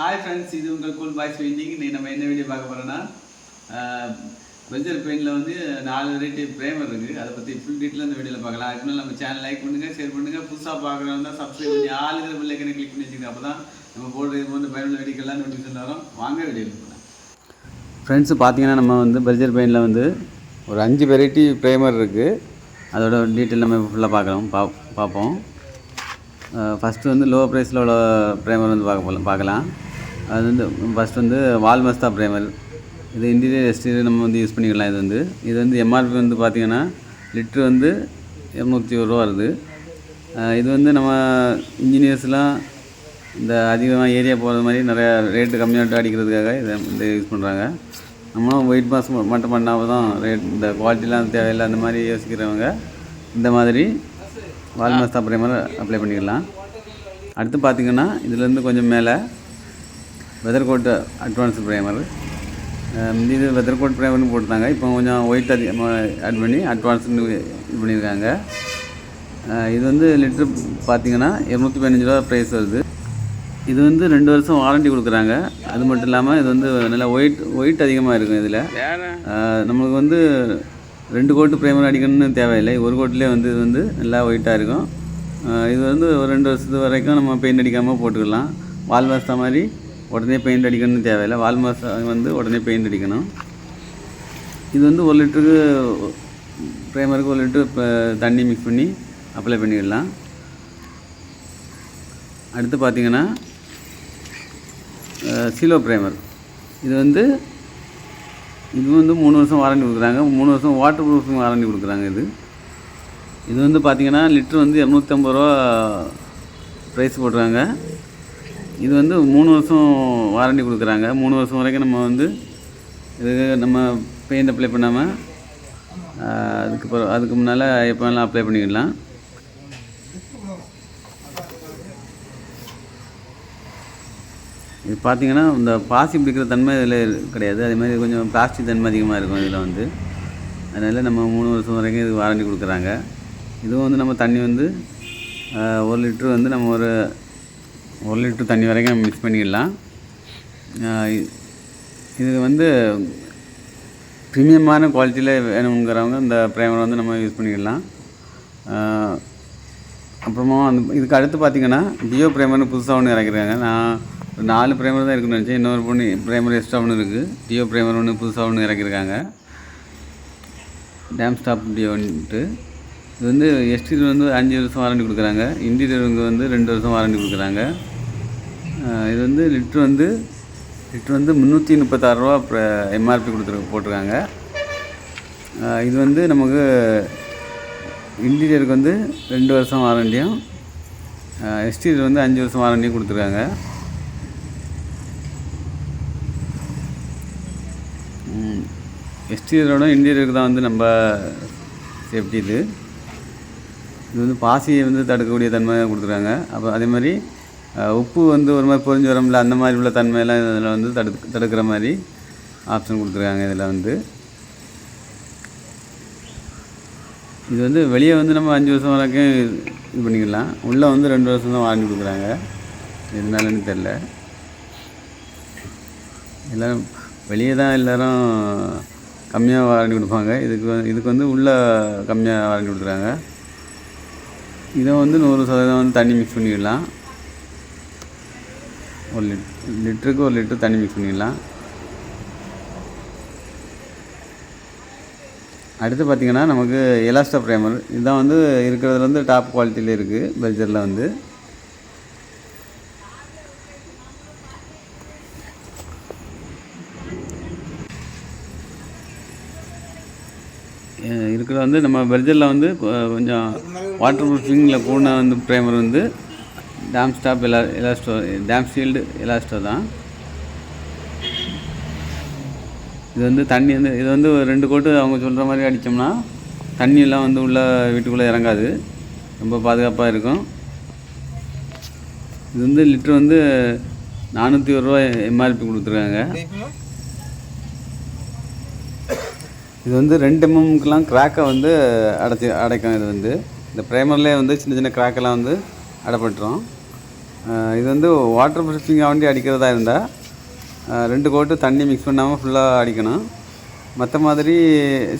Hi friends இது உங்கள் cool boys painting இன்றைக்கி நம்ம என்ன வீடியோ பார்க்க போகிறோன்னா பெஞ்சர் பெயிண்டில் வந்து நாலு வெரைட்டி பிரேமர் இருக்குது அதை பற்றி ஃபுல் டீட்டெயில் அந்த வீடியோவில் பார்க்கலாம். அதுக்கு நம்ம சேனல் லைக் பண்ணுங்கள் ஷேர் பண்ணுங்கள் புதுசாக பார்க்குறவங்க தான் சப்ஸ்கிரைப் பண்ணி ஆளுங்கிற பிள்ளைக்கனை கிளிக் பண்ணி வச்சுக்கோங்க. அப்போ தான் நம்ம போடுறது இது போன்ற பயனுள்ள வீடியோக்கெல்லாம் நோட்டிஃபிகேஷன் வரும். வாங்க வீடியோ போகலாம். ஃப்ரெண்ட்ஸ் பார்த்தீங்கன்னா நம்ம வந்து பெர்ஜர் பெயிண்டில் வந்து ஒரு அஞ்சு வெரைட்டி ப்ரைமர் இருக்குது அதோட டீட்டெயில் நம்ம ஃபுல்லாக பார்க்கலாம். பா பார்ப்போம். ஃபஸ்ட்டு வந்து லோ ப்ரைஸில் உள்ள ப்ரைமர் வந்து பார்க்க போகலாம் பார்க்கலாம். அது வந்து ஃபஸ்ட் வந்து வால்மஸ்தா ப்ரைமர் இது இன்டீரியர் எக்ஸ்டீரியர் நம்ம வந்து யூஸ் பண்ணிக்கலாம். இது வந்து இது வந்து எம்ஆர்பி வந்து பார்த்திங்கன்னா லிட்ரு வந்து இரநூத்தி ஒரு ரூபா வருது. இது வந்து நம்ம இன்ஜினியர்ஸ்லாம் இந்த அதிகமாக ஏரியா போகிறது மாதிரி நிறையா ரேட்டு கம்மியாக அடிக்கிறதுக்காக இதை வந்து யூஸ் பண்ணுறாங்க நம்மளும் வெயிட் மாஸ் மட்டும் பண்ணாமல் தான் ரேட் இந்த குவாலிட்டிலாம் தேவையில்லை அந்த மாதிரி யோசிக்கிறவங்க இந்த மாதிரி வால்மஸ்தா ப்ரைமர் அப்ளை பண்ணிக்கலாம். அடுத்து பார்த்திங்கன்னா இதுலேருந்து கொஞ்சம் மேலே வெதர் கோட் அட்வான்ஸ் ப்ரைமர் இது வெதர் கோட் ப்ரைமர்னு போட்டுருந்தாங்க. இப்போ கொஞ்சம் ஒயிட் அதிகமாக ஆட் பண்ணி அட்வான்ஸ்னு இது பண்ணியிருக்காங்க. இது வந்து லிட்ரு பார்த்தீங்கன்னா இரநூத்தி பதினஞ்சு ரூபா ப்ரைஸ் வருது. இது வந்து ரெண்டு வருஷம் வாரண்டி கொடுக்குறாங்க. அது மட்டும் இல்லாமல் இது வந்து நல்லா ஒயிட் ஒயிட் அதிகமாக இருக்கும் இதில். நம்மளுக்கு வந்து ரெண்டு கோட்டு ப்ரைமர் அடிக்கணும்னு தேவையில்லை. ஒரு கோட்டிலே வந்து இது வந்து நல்லா ஒயிட்டாக இருக்கும். இது வந்து ஒரு ரெண்டு வருஷத்து வரைக்கும் நம்ம பெயிண்ட் அடிக்காமல் போட்டுக்கலாம். வால் மாஸ்தா மாதிரி உடனே பெயிண்ட் அடிக்கணும்னு தேவையில்லை. வால்மாஸ் வந்து உடனே பெயிண்ட் அடிக்கணும். இது வந்து ஒரு லிட்டருக்கு ப்ரைமருக்கு ஒரு லிட்டரு இப்போ தண்ணி மிக்ஸ் பண்ணி அப்ளை பண்ணிடலாம். அடுத்து பார்த்தீங்கன்னா சீலோ ப்ரைமர் இது வந்து இது வந்து மூணு வருஷம் வாரண்டி கொடுக்குறாங்க. மூணு வருஷம் வாட்டர் ப்ரூஃபிங் வாரண்டி கொடுக்குறாங்க இது. இது வந்து பார்த்தீங்கன்னா லிட்ரு வந்து இரநூத்தம்பது ரூபா ப்ரைஸ் போடுறாங்க இது வந்து மூணு வருஷம் வாரண்டி கொடுக்குறாங்க. மூணு வருஷம் வரைக்கும் நம்ம வந்து இது நம்ம பெயிண்ட் அப்ளை பண்ணாமல் அதுக்கு பிறகு அதுக்கு முன்னால் எப்போ வேணாலும் அப்ளை பண்ணிக்கலாம் இது பார்த்தீங்கன்னா இந்த பாசி பிடிக்கிற தன்மை இதில் கிடையாது. அதே மாதிரி கொஞ்சம் பிளாஸ்டிக் தன்மை அதிகமாக இருக்கும் இதில் வந்து. அதனால் நம்ம மூணு வருஷம் வரைக்கும் இது வாரண்டி கொடுக்குறாங்க. இதுவும் வந்து நம்ம தண்ணி வந்து ஒரு லிட்ரு வந்து நம்ம ஒரு ஒரு லிட்டர் தண்ணி வரைக்கும் மிக்ஸ் பண்ணிடலாம். இது வந்து ப்ரீமியமான குவாலிட்டியில் வேணுங்கிறவங்க இந்த ப்ரைமர் வந்து நம்ம யூஸ் பண்ணிக்கலாம் அப்புறமா அந்த இதுக்கு அடுத்து பார்த்தீங்கன்னா ஜியோ ப்ரைமர்னு புதுசாக ஒன்று இறக்கிருக்காங்க. நான் ஒரு நாலு ப்ரைமர் தான் இருக்குன்னு நினச்சேன். இன்னொரு பொண்ணு ப்ரைமர் எக்ஸ்ட்ரா ஒன்று இருக்குது ஜியோ ப்ரைமர் ஒன்று புதுசாக ஒன்று இறக்கிருக்காங்க. டேம் ஸ்டாப் டியோன்ட்டு இது வந்து எக்ஸ்டீரியர் வந்து அஞ்சு வருஷம் வாரண்டி கொடுக்குறாங்க. இன்டீரியருக்கு வந்து ரெண்டு வருஷம் வாரண்டி கொடுக்குறாங்க. இது வந்து லிட்ரு வந்து லிட்ரு வந்து முந்நூற்றி முப்பத்தாறுரூவா எம்ஆர்பி கொடுத்துரு போட்டிருக்காங்க. இது வந்து நமக்கு இன்டீரியருக்கு வந்து ரெண்டு வருஷம் வாரண்டியும் எக்ஸ்டீரியர் வந்து அஞ்சு வருஷம் வாரண்டியும் கொடுத்துருக்காங்க. எஸ்டியரோட இன்டீரியருக்கு தான் வந்து நம்ம சேஃப்டி இது. இது வந்து பாசியை வந்து தடுக்கக்கூடிய தன்மை கொடுத்துருக்காங்க அப்போ அதே மாதிரி உப்பு வந்து ஒரு மாதிரி பொறிஞ்சு வரும்ல அந்த மாதிரி உள்ள தன்மையெல்லாம் இதில் வந்து தடு தடுக்கிற மாதிரி ஆப்ஷன் கொடுத்துருக்காங்க இதில் வந்து. இது வந்து வெளியே வந்து நம்ம அஞ்சு வருஷம் வரைக்கும் இது பண்ணிக்கலாம். உள்ளே வந்து ரெண்டு வருஷம் தான் வாங்கி கொடுக்குறாங்க. எதுனாலன்னு தெரில எல்லோரும் வெளியே தான் எல்லோரும் கம்மியாக வாரண்டி கொடுப்பாங்க. இதுக்கு இதுக்கு வந்து உள்ளே கம்மியாக வாரண்டி கொடுக்குறாங்க. இதை வந்து நூறு சதவீதம் வந்து தண்ணி மிக்ஸ் பண்ணிடலாம். ஒரு லிட் லிட்டருக்கு ஒரு லிட்டர் தண்ணி மிக்ஸ் பண்ணிடலாம். அடுத்து பார்த்திங்கன்னா நமக்கு எலாஸ்டா ப்ரைமர். இதுதான் வந்து இருக்கிறதுல வந்து டாப் குவாலிட்டியில் இருக்குது பெல்ஜரில் வந்து. இருக்கிற இருக்கிறது வந்து நம்ம பெல்ஜரில் வந்து கொஞ்சம் வாட்டர் ப்ரூஃபிங்கில் கூட வந்து ப்ரைமர் வந்து டேம் ஸ்டாப் எலா எலாஸ்டோ டேம் ஷீல்டு எலாஸ்டோ தான். இது வந்து தண்ணி வந்து இது வந்து ஒரு ரெண்டு கோட்டு அவங்க சொல்கிற மாதிரி அடித்தோம்னா தண்ணியெல்லாம் வந்து உள்ள வீட்டுக்குள்ளே இறங்காது. ரொம்ப பாதுகாப்பாக இருக்கும். இது வந்து லிட்டர் வந்து நானூற்றி ஒரு ரூபா எம்ஆர்பி கொடுத்துருக்காங்க. இது வந்து ரெண்டு எம்எம்க்கெலாம் கிராக்கை வந்து அடைச்சி அடைக்கும் இது வந்து. இந்த ப்ரைமர்லேயே வந்து சின்ன சின்ன கிராக்கெல்லாம் வந்து அடைப்பட்டுரும். இது வந்து வாட்டர் ப்ரூஃபிங்காக வண்டி அடிக்கிறதா இருந்தால் ரெண்டு கோட்டு தண்ணி மிக்ஸ் பண்ணாமல் ஃபுல்லாக அடிக்கணும். மற்ற மாதிரி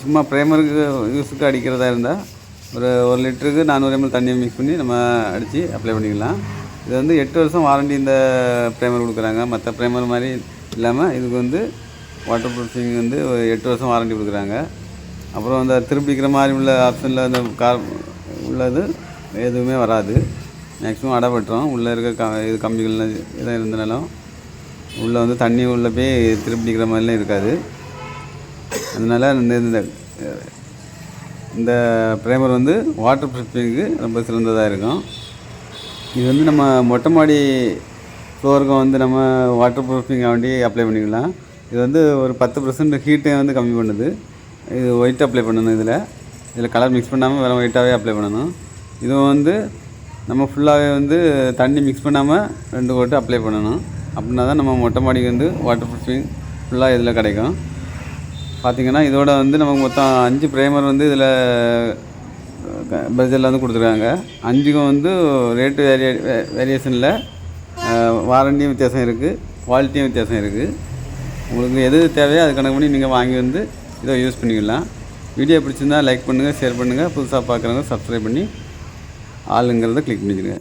சும்மா ப்ரைமருக்கு யூஸுக்கு அடிக்கிறதா இருந்தால் ஒரு ஒரு லிட்டருக்கு நானூறு எம்எல் தண்ணியை மிக்ஸ் பண்ணி நம்ம அடித்து அப்ளை பண்ணிக்கலாம். இது வந்து எட்டு வருஷம் வாரண்டி இந்த ப்ரைமர் கொடுக்குறாங்க. மற்ற ப்ரைமர் மாதிரி இல்லாமல் இதுக்கு வந்து வாட்டர் ப்ரூஃபிங் வந்து எட்டு வருஷம் வாரண்டி கொடுக்குறாங்க. அப்புறம் அந்த திருப்பிக்கிற மாதிரி உள்ள ஆப்ஷனில் அந்த கார் உள்ளது. எதுவுமே வராது. மேக்ஸிமம் அடைபட்டுரும் உள்ளே இருக்க க இது கம்பிகள் இதெல்லாம் இருந்தனாலும் உள்ளே வந்து தண்ணி உள்ளே போய் திருப்பிக்கிற மாதிரிலாம் இருக்காது. அதனால் இந்த இந்த இந்த ப்ரைமர் வந்து வாட்டர் ப்ரூஃபிங்க்கு ரொம்ப சிறந்ததாக இருக்கும். இது வந்து நம்ம மொட்டை மாடி ஃப்ளோருக்கும் வந்து நம்ம வாட்டர் ப்ரூஃபிங் வேண்டி அப்ளை பண்ணிக்கலாம். இது வந்து ஒரு பத்து பர்சன்ட் ஹீட்டை வந்து கம்மி பண்ணுது. இது ஒயிட் அப்ளை பண்ணணும் இதில். இதில் கலர் மிக்ஸ் பண்ணாமல் வெறும் ஒயிட்டாகவே அப்ளை பண்ணணும். இதுவும் வந்து நம்ம ஃபுல்லாகவே வந்து தண்ணி மிக்ஸ் பண்ணாமல் ரெண்டு கோட்டு அப்ளை பண்ணணும். அப்படின்னா தான் நம்ம மொட்டை மாடிக்கு வந்து வாட்டர் ப்ரூஃபிங் ஃபுல்லாக இதில் கிடைக்கும். பார்த்தீங்கன்னா இதோட வந்து நமக்கு மொத்தம் அஞ்சு ப்ரைமர் வந்து இதில் பட்ஜெட்டில் வந்து கொடுத்துருக்காங்க. அஞ்சுக்கும் வந்து ரேட்டு வேரிய வேரியேஷனில் வாரண்டியும் வித்தியாசம் இருக்குது குவாலிட்டியும் வித்தியாசம் இருக்குது உங்களுக்கு எது தேவையோ அது கணக்கு பண்ணி நீங்கள் வாங்கி வந்து இதை யூஸ் பண்ணிக்கலாம். வீடியோ பிடிச்சிருந்தா லைக் பண்ணுங்கள் ஷேர் பண்ணுங்கள் புதுசாக பார்க்குறவங்க சப்ஸ்கிரைப் பண்ணி ஆளுங்கிறத கிளிக் பண்ணிக்கிறேன்